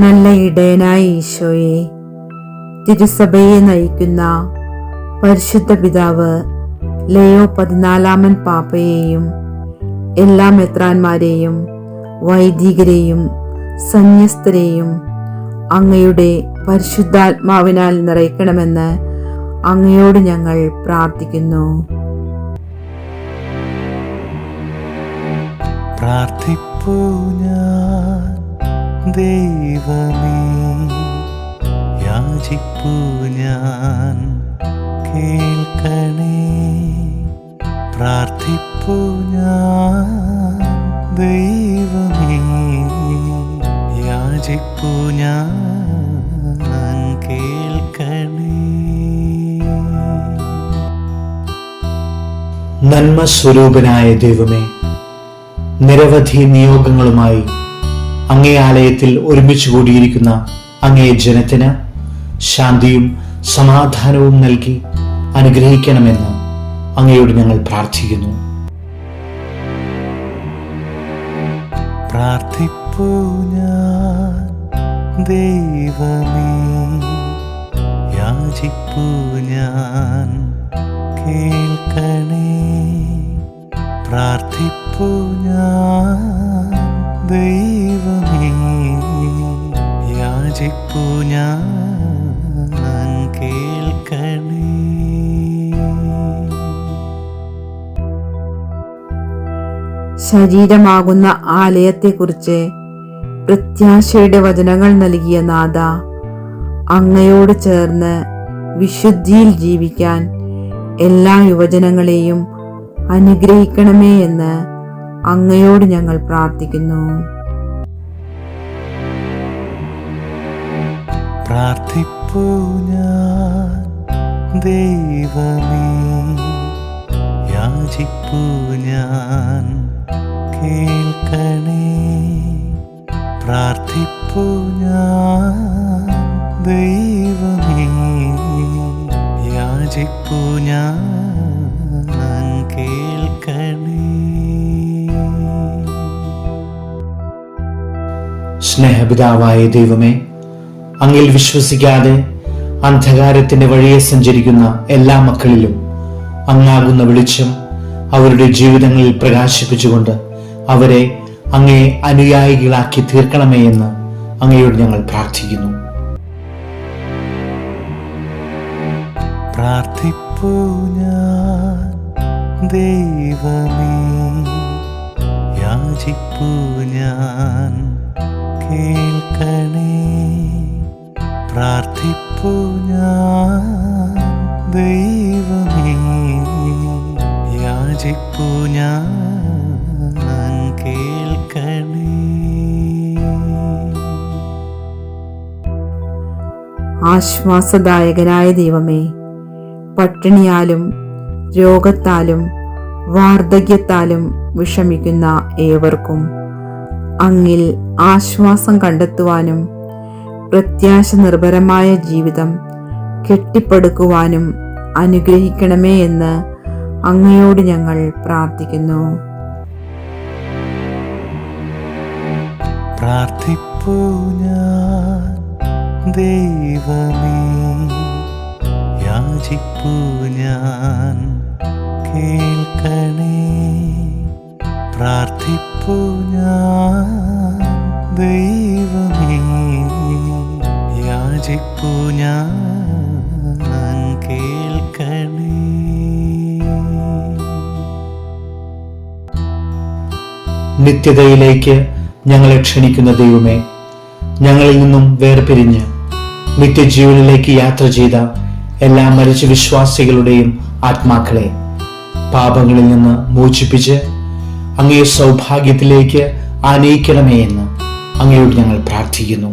നല്ല ഇടയനായ ഈശോയെ തിരുസഭയെ നയിക്കുന്ന പരിശുദ്ധ പിതാവ് ലയോ പതിനാലാമൻ പാപ്പയെയും എല്ലാ മെത്രാന്മാരെയും വൈദികരെയും സന്യസ്തരെയും അങ്ങയുടെ പരിശുദ്ധാത്മാവിനാൽ നിറയ്ക്കണമെന്ന് അങ്ങയോട് ഞങ്ങൾ പ്രാർത്ഥിക്കുന്നു. പ്രാർത്ഥിപ്പൂ ഞാൻ. ദൈവമേ യാചിപ്പൂ ഞാൻ കേൾക്കണേ. പ്രാർത്ഥിപ്പൂ ഞാൻ ദൈവമേ യാചിപ്പൂ ഞാൻ നന്മ സ്വരൂപനായ ദൈവമേ നിരവധി നിയോഗങ്ങളുമായി അങ്ങേ ആലയത്തിൽ ഒരുമിച്ച് കൂടിയിരിക്കുന്ന അങ്ങേ ജനത്തിന് ശാന്തിയും സമാധാനവും നൽകി അനുഗ്രഹിക്കണമെന്ന് അങ്ങയോട് ഞങ്ങൾ പ്രാർത്ഥിക്കുന്നു. പ്രാർത്ഥിപ്പൂ ഞാൻ ഞാൻ കേൾക്കണേ. പ്രാർത്ഥിപ്പൂ ഞാൻ യാചിപ്പൂ ഞാൻ കേൾക്കണേ. ശരീരമാകുന്ന ആലയത്തെക്കുറിച്ച് പ്രത്യാശയുടെ വചനങ്ങൾ നൽകിയ നാഥ അങ്ങയോട് ചേർന്ന് വിശുദ്ധിയിൽ ജീവിക്കാൻ എല്ലാ യുവജനങ്ങളെയും അനുഗ്രഹിക്കണമേ എന്ന് അങ്ങയോട് ഞങ്ങൾ പ്രാർത്ഥിക്കുന്നു. പ്രാർത്ഥിപ്പൂ ഞാൻ. ദൈവമേ യാചിപ്പൂ ഞാൻ. കേൾക്കണേ. പ്രാർത്ഥിപ്പൂ ഞാൻ. ദൈവമേ യാചിപ്പൂ ഞാൻ. സ്നേഹപിതാവായ ദൈവമേ അങ്ങിൽ വിശ്വസിക്കാതെ അന്ധകാരത്തിന്റെ വഴിയെ സഞ്ചരിക്കുന്ന എല്ലാ മക്കളിലും അങ്ങാകുന്ന വെളിച്ചം അവരുടെ ജീവിതങ്ങളിൽ പ്രകാശിപ്പിച്ചുകൊണ്ട് അവരെ അങ്ങേ അനുയായികളാക്കി തീർക്കണമേ എന്ന് അങ്ങയോട് ഞങ്ങൾ പ്രാർത്ഥിക്കുന്നു. പ്രാർത്ഥിപ്പൂ ദൈവമേ ഞാൻ കേൾക്കണേ പ്രാർത്ഥിപ്പൂ ഞാൻ ദൈവമേ യാചിപ്പൂ ഞാൻ കേൾക്കണേ. ആശ്വാസദായകനായ ദൈവമേ പട്ടിണിയാലും രോഗത്താലും വാർദ്ധക്യത്താലും വിഷമിക്കുന്ന ഏവർക്കും അങ്ങിൽ ആശ്വാസം കണ്ടെത്തുവാനും പ്രത്യാശ നിർഭരമായ ജീവിതം കെട്ടിപ്പടുക്കുവാനും അനുഗ്രഹിക്കണമേ എന്ന് അങ്ങയോട് ഞങ്ങൾ പ്രാർത്ഥിക്കുന്നു. പ്രാർത്ഥിപ്പൂ ഞാൻ ദൈവമേ യാചിപ്പൂ ഞാൻ കേൾക്കണേ. നിത്യതയിലേക്ക് ഞങ്ങളെ ക്ഷണിക്കുന്ന ദൈവമേ ഞങ്ങളിൽ നിന്നും വേർപിരിഞ്ഞ് നിത്യജീവനിലേക്ക് യാത്ര ചെയ്ത എല്ലാ മരിച്ച വിശ്വാസികളുടെയും ആത്മാക്കളെ പാപങ്ങളിൽ നിന്ന് മോചിപ്പിച്ച് അങ്ങയെ സൗഭാഗ്യത്തിലേക്ക് ആനയിക്കണമേ എന്ന് അങ്ങയോട് ഞങ്ങൾ പ്രാർത്ഥിക്കുന്നു.